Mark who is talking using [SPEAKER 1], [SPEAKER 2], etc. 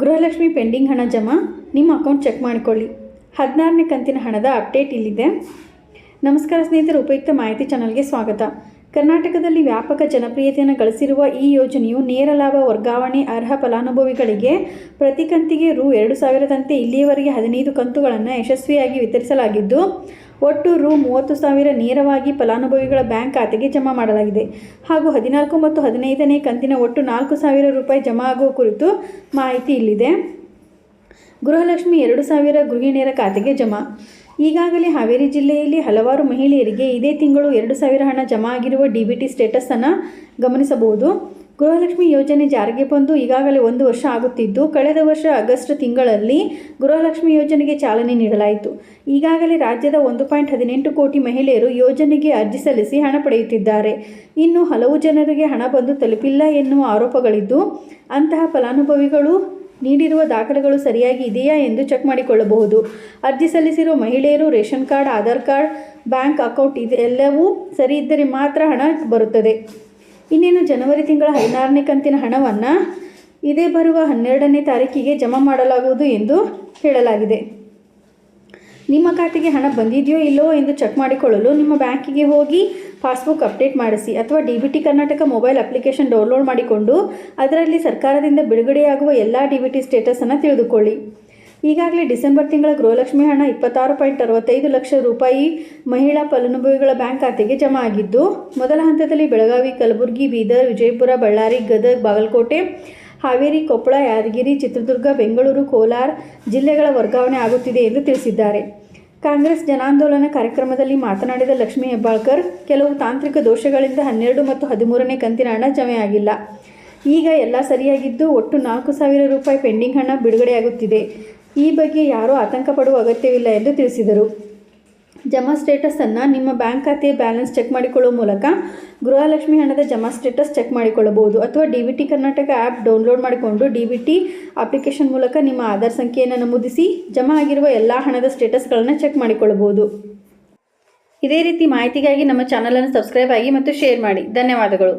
[SPEAKER 1] Gruhalakshmi pending ಹಣ ಜಮಾ, ನಿಮ್ಮ ಅಕೌಂಟ್ ಚೆಕ್ ಮಾಡಿಕೊಳ್ಳಿ. ಹದಿನಾರನೇ ಕಂತಿನ ಹಣದ ಅಪ್ಡೇಟ್ ಇಲ್ಲಿದೆ. ನಮಸ್ಕಾರ ಸ್ನೇಹಿತರು, ಉಪಯುಕ್ತ ಮಾಹಿತಿ ಚಾನಲ್ಗೆ ಸ್ವಾಗತ. ಕರ್ನಾಟಕದಲ್ಲಿ ವ್ಯಾಪಕ ಜನಪ್ರಿಯತೆಯನ್ನು ಗಳಿಸಿರುವ ಈ ಯೋಜನೆಯು ನೇರ ಲಾಭ ವರ್ಗಾವಣೆ, ಅರ್ಹ ಫಲಾನುಭವಿಗಳಿಗೆ ಪ್ರತಿ ಕಂತಿಗೆ ರು. ಎರಡು ಸಾವಿರದಂತೆ ಇಲ್ಲಿಯವರೆಗೆ ಹದಿನೈದು ಕಂತುಗಳನ್ನು ಯಶಸ್ವಿಯಾಗಿ ವಿತರಿಸಲಾಗಿದ್ದು ಒಟ್ಟು ರು ಮೂವತ್ತು ಸಾವಿರ ನೇರವಾಗಿ ಫಲಾನುಭವಿಗಳ ಬ್ಯಾಂಕ್ ಖಾತೆಗೆ ಜಮಾ ಮಾಡಲಾಗಿದೆ. ಹಾಗೂ ಹದಿನಾಲ್ಕು ಮತ್ತು ಹದಿನೈದನೇ ಕಂತಿನ ಒಟ್ಟು ನಾಲ್ಕು ಸಾವಿರ ರೂಪಾಯಿ ಜಮಾ ಆಗುವ ಕುರಿತು ಮಾಹಿತಿ ಇಲ್ಲಿದೆ. ಗೃಹಲಕ್ಷ್ಮಿ ಎರಡು ಸಾವಿರ ಗೃಹಿಣಿಯರ ಖಾತೆಗೆ ಜಮಾ. ಈಗಾಗಲೇ ಹಾವೇರಿ ಜಿಲ್ಲೆಯಲ್ಲಿ ಹಲವಾರು ಮಹಿಳೆಯರಿಗೆ ಇದೇ ತಿಂಗಳು ಎರಡು ಸಾವಿರ ಹಣ ಜಮಾ ಆಗಿರುವ ಡಿ ಬಿ ಟಿ ಸ್ಟೇಟಸನ್ನು ಗಮನಿಸಬಹುದು. ಗೃಹಲಕ್ಷ್ಮಿ ಯೋಜನೆ ಜಾರಿಗೆ ಬಂದು ಈಗಾಗಲೇ ಒಂದು ವರ್ಷ ಆಗುತ್ತಿದ್ದು, ಕಳೆದ ವರ್ಷ ಆಗಸ್ಟ್ ತಿಂಗಳಲ್ಲಿ ಗೃಹಲಕ್ಷ್ಮಿ ಯೋಜನೆಗೆ ಚಾಲನೆ ನೀಡಲಾಯಿತು. ಈಗಾಗಲೇ ರಾಜ್ಯದ ಒಂದು ಪಾಯಿಂಟ್ ಹದಿನೆಂಟು ಕೋಟಿ ಮಹಿಳೆಯರು ಯೋಜನೆಗೆ ಅರ್ಜಿ ಸಲ್ಲಿಸಿ ಹಣ ಪಡೆಯುತ್ತಿದ್ದಾರೆ. ಇನ್ನು ಹಲವು ಜನರಿಗೆ ಹಣ ಬಂದು ತಲುಪಿಲ್ಲ ಎನ್ನುವ ಆರೋಪಗಳಿದ್ದು, ಅಂತಹ ಫಲಾನುಭವಿಗಳು ನೀಡಿರುವ ದಾಖಲೆಗಳು ಸರಿಯಾಗಿ ಇದೆಯಾ ಎಂದು ಚೆಕ್ ಮಾಡಿಕೊಳ್ಳಬಹುದು. ಅರ್ಜಿ ಸಲ್ಲಿಸಿರುವ ಮಹಿಳೆಯರು ration card, Aadhaar card, bank account ಇದೆಲ್ಲವೂ ಸರಿ ಇದ್ದರೆ ಮಾತ್ರ ಹಣ ಬರುತ್ತದೆ. ಇನ್ನೇನು ಜನವರಿ ತಿಂಗಳ ಹದಿನಾರನೇ ಕಂತಿನ ಹಣವನ್ನು ಇದೇ ಬರುವ ಹನ್ನೆರಡನೇ ತಾರೀಕಿಗೆ ಜಮಾ ಮಾಡಲಾಗುವುದು ಎಂದು ಹೇಳಲಾಗಿದೆ. ನಿಮ್ಮ ಖಾತೆಗೆ ಹಣ ಬಂದಿದೆಯೋ ಇಲ್ಲವೋ ಎಂದು ಚೆಕ್ ಮಾಡಿಕೊಳ್ಳಲು ನಿಮ್ಮ ಬ್ಯಾಂಕಿಗೆ ಹೋಗಿ ಪಾಸ್ಬುಕ್ ಅಪ್ಡೇಟ್ ಮಾಡಿಸಿ ಅಥವಾ D B T Karnataka mobile application download ಮಾಡಿಕೊಂಡು ಅದರಲ್ಲಿ ಸರ್ಕಾರದಿಂದ ಬಿಡುಗಡೆಯಾಗುವ ಎಲ್ಲ ಡಿ ಬಿ ಟಿ ಸ್ಟೇಟಸನ್ನು ತಿಳಿದುಕೊಳ್ಳಿ. ಈಗಾಗಲೇ ಡಿಸೆಂಬರ್ ತಿಂಗಳ ಗೃಹಲಕ್ಷ್ಮಿ ಹಣ ಇಪ್ಪತ್ತಾರು ಪಾಯಿಂಟ್ ಅರವತ್ತೈದು ಲಕ್ಷ ರೂಪಾಯಿ ಮಹಿಳಾ ಫಲಾನುಭವಿಗಳ ಬ್ಯಾಂಕ್ ಖಾತೆಗೆ ಜಮಾ ಆಗಿದ್ದು, ಮೊದಲ ಹಂತದಲ್ಲಿ ಬೆಳಗಾವಿ, ಕಲಬುರಗಿ, ಬೀದರ್, ವಿಜಯಪುರ, ಬಳ್ಳಾರಿ, ಗದಗ, ಬಾಗಲಕೋಟೆ ಹಾವೇರಿ, ಕೊಪ್ಪಳ, ಯಾದಗಿರಿ, ಚಿತ್ರದುರ್ಗ, ಬೆಂಗಳೂರು, ಕೋಲಾರ ಜಿಲ್ಲೆಗಳ ವರ್ಗಾವಣೆ ಆಗುತ್ತಿದೆ ಎಂದು ತಿಳಿಸಿದ್ದಾರೆ. ಕಾಂಗ್ರೆಸ್ ಜನಾಂದೋಲನ ಕಾರ್ಯಕ್ರಮದಲ್ಲಿ ಮಾತನಾಡಿದ ಲಕ್ಷ್ಮೀ ಹೆಬ್ಬಾಳ್ಕರ್, ಕೆಲವು ತಾಂತ್ರಿಕ ದೋಷಗಳಿಂದ ಹನ್ನೆರಡು ಮತ್ತು ಹದಿಮೂರನೇ ಕಂತಿನ ಹಣ ಜಮೆಯಾಗಿಲ್ಲ. ಈಗ ಎಲ್ಲ ಸರಿಯಾಗಿದ್ದು ಒಟ್ಟು ನಾಲ್ಕು ಸಾವಿರ ರೂಪಾಯಿ ಪೆಂಡಿಂಗ್ ಹಣ ಬಿಡುಗಡೆಯಾಗುತ್ತಿದೆ. ಈ ಬಗ್ಗೆ ಯಾರೂ ಆತಂಕ ಪಡುವ ಅಗತ್ಯವಿಲ್ಲ ಎಂದು ತಿಳಿಸಿದರು. ಜಮಾ ಸ್ಟೇಟಸನ್ನು ನಿಮ್ಮ ಬ್ಯಾಂಕ್ ಖಾತೆಯ ಬ್ಯಾಲೆನ್ಸ್ ಚೆಕ್ ಮಾಡಿಕೊಳ್ಳುವ ಮೂಲಕ ಗೃಹಲಕ್ಷ್ಮಿ ಹಣದ ಜಮಾ ಸ್ಟೇಟಸ್ ಚೆಕ್ ಮಾಡಿಕೊಳ್ಳಬಹುದು ಅಥವಾ D B T Karnataka app download ಮಾಡಿಕೊಂಡು ಡಿ ವಿ ಟಿ ಅಪ್ಲಿಕೇಶನ್ ಮೂಲಕ ನಿಮ್ಮ ಆಧಾರ್ ಸಂಖ್ಯೆಯನ್ನು ನಮೂದಿಸಿ ಜಮಾ ಆಗಿರುವ ಎಲ್ಲ ಹಣದ ಸ್ಟೇಟಸ್ಗಳನ್ನು ಚೆಕ್ ಮಾಡಿಕೊಳ್ಳಬಹುದು. ಇದೇ ರೀತಿ ಮಾಹಿತಿಗಾಗಿ ನಮ್ಮ ಚಾನಲನ್ನು ಸಬ್ಸ್ಕ್ರೈಬ್ ಆಗಿ ಮತ್ತು ಶೇರ್ ಮಾಡಿ. ಧನ್ಯವಾದಗಳು.